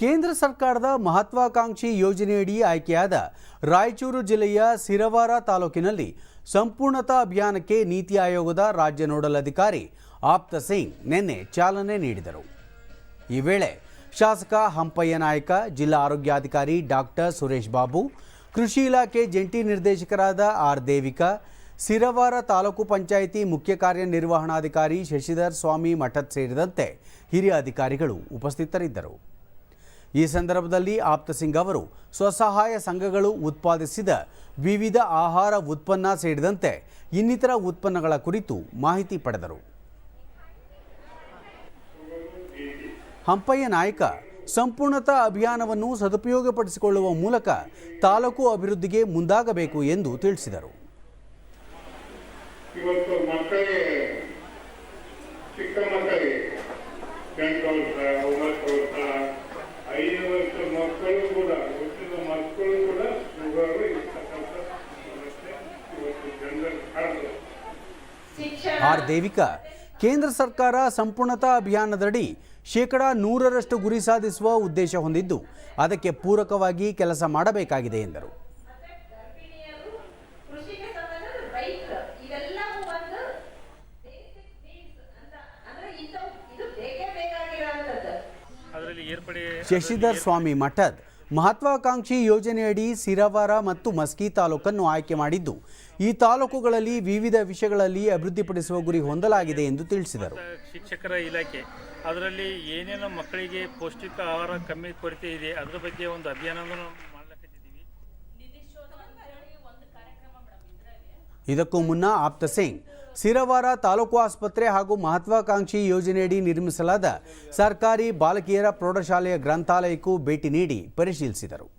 ಕೇಂದ್ರ ಸರ್ಕಾರದ ಮಹತ್ವಾಕಾಂಕ್ಷಿ ಯೋಜನೆಯಡಿ ಆಯ್ಕೆಯಾದ ರಾಯಚೂರು ಜಿಲ್ಲೆಯ ಸಿರವಾರ ತಾಲೂಕಿನಲ್ಲಿ ಸಂಪೂರ್ಣತಾ ಅಭಿಯಾನಕ್ಕೆ ನೀತಿ ಆಯೋಗದ ರಾಜ್ಯ ನೋಡಲ್ ಅಧಿಕಾರಿ ಆಪ್ತ ಸಿಂಗ್ ನಿನ್ನೆ ಚಾಲನೆ ನೀಡಿದರು. ಈ ವೇಳೆ ಶಾಸಕ ಹಂಪಯ್ಯ ನಾಯಕ, ಜಿಲ್ಲಾ ಆರೋಗ್ಯಾಧಿಕಾರಿ ಡಾಕ್ಟರ್ ಸುರೇಶ್ ಬಾಬು, ಕೃಷಿ ಇಲಾಖೆ ಜಂಟಿ ನಿರ್ದೇಶಕರಾದ ಆರ್ ದೇವಿಕಾ, ಸಿರವಾರ ತಾಲೂಕು ಪಂಚಾಯಿತಿ ಮುಖ್ಯ ಕಾರ್ಯನಿರ್ವಹಣಾಧಿಕಾರಿ ಶಶಿಧರ್ ಸ್ವಾಮಿ ಮಠದ್ ಸೇರಿದಂತೆ ಹಿರಿಯ ಅಧಿಕಾರಿಗಳು ಉಪಸ್ಥಿತರಿದ್ದರು. ಈ ಸಂದರ್ಭದಲ್ಲಿ ಆಪ್ತ ಸಿಂಗ್ ಅವರು ಸ್ವಸಹಾಯ ಸಂಘಗಳು ಉತ್ಪಾದಿಸಿದ ವಿವಿಧ ಆಹಾರ ಉತ್ಪನ್ನ ಸೇರಿದಂತೆ ಇನ್ನಿತರ ಉತ್ಪನ್ನಗಳ ಕುರಿತು ಮಾಹಿತಿ ಪಡೆದರು. ಹಂಪಯ್ಯ ನಾಯಕ ಸಂಪೂರ್ಣತಾ ಅಭಿಯಾನವನ್ನು ಸದುಪಯೋಗಪಡಿಸಿಕೊಳ್ಳುವ ಮೂಲಕ ತಾಲೂಕು ಅಭಿವೃದ್ಧಿಗೆ ಮುಂದಾಗಬೇಕು ಎಂದು ತಿಳಿಸಿದರು. ಇವತ್ತು ಮಕ್ಕಳಿಗೆ, ಚಿಕ್ಕ ಮಕ್ಕಳಿಗೆ ಆರ್ ದೇವಿಕಾ ಕೇಂದ್ರ ಸರ್ಕಾರ ಸಂಪೂರ್ಣತಾ ಅಭಿಯಾನದಡಿ ಶೇಕಡ ನೂರರಷ್ಟು ಗುರಿ ಸಾಧಿಸುವ ಉದ್ದೇಶ ಹೊಂದಿದ್ದು ಅದಕ್ಕೆ ಪೂರಕವಾಗಿ ಕೆಲಸ ಮಾಡಬೇಕಾಗಿದೆ ಎಂದರು. ಶಶಿಧರ್ ಸ್ವಾಮಿ ಮಠದ್ ಮಹತ್ವಾಕಾಂಕ್ಷಿ ಯೋಜನೆಯಡಿ ಸಿರವಾರ ಮತ್ತು ಮಸ್ಕಿ ತಾಲೂಕನ್ನು ಆಯ್ಕೆ ಮಾಡಿದ್ದು ಈ ತಾಲೂಕುಗಳಲ್ಲಿ ವಿವಿಧ ವಿಷಯಗಳಲ್ಲಿ ಅಭಿವೃದ್ಧಿಪಡಿಸುವ ಗುರಿ ಹೊಂದಲಾಗಿದೆ ಎಂದು ತಿಳಿಸಿದರು. ಶಿಕ್ಷಕರ ಇಲಾಖೆ ಅದರಲ್ಲಿ ಏನೇನು ಮಕ್ಕಳಿಗೆ ಪೌಷ್ಟಿಕ ಆಹಾರ ಕಮ್ಮಿ ಕೊರತೆ ಇದೆ ಅದರ ಬಗ್ಗೆ ಒಂದು ಅಭಿಯಾನವನ್ನು ಇದಕ್ಕೂ ಮುನ್ನ ಆಪ್ತ ಸಿಂಗ್ ಸಿರವಾರ ತಾಲೂಕು ಆಸ್ಪತ್ರೆ ಹಾಗೂ ಮಹತ್ವಾಕಾಂಕ್ಷಿ ಯೋಜನೆಯಡಿ ನಿರ್ಮಿಸಲಾದ ಸರ್ಕಾರಿ ಬಾಲಕಿಯರ ಪ್ರೌಢಶಾಲೆಯ ಗ್ರಂಥಾಲಯಕ್ಕೂ ಭೇಟಿ ನೀಡಿ ಪರಿಶೀಲಿಸಿದರು.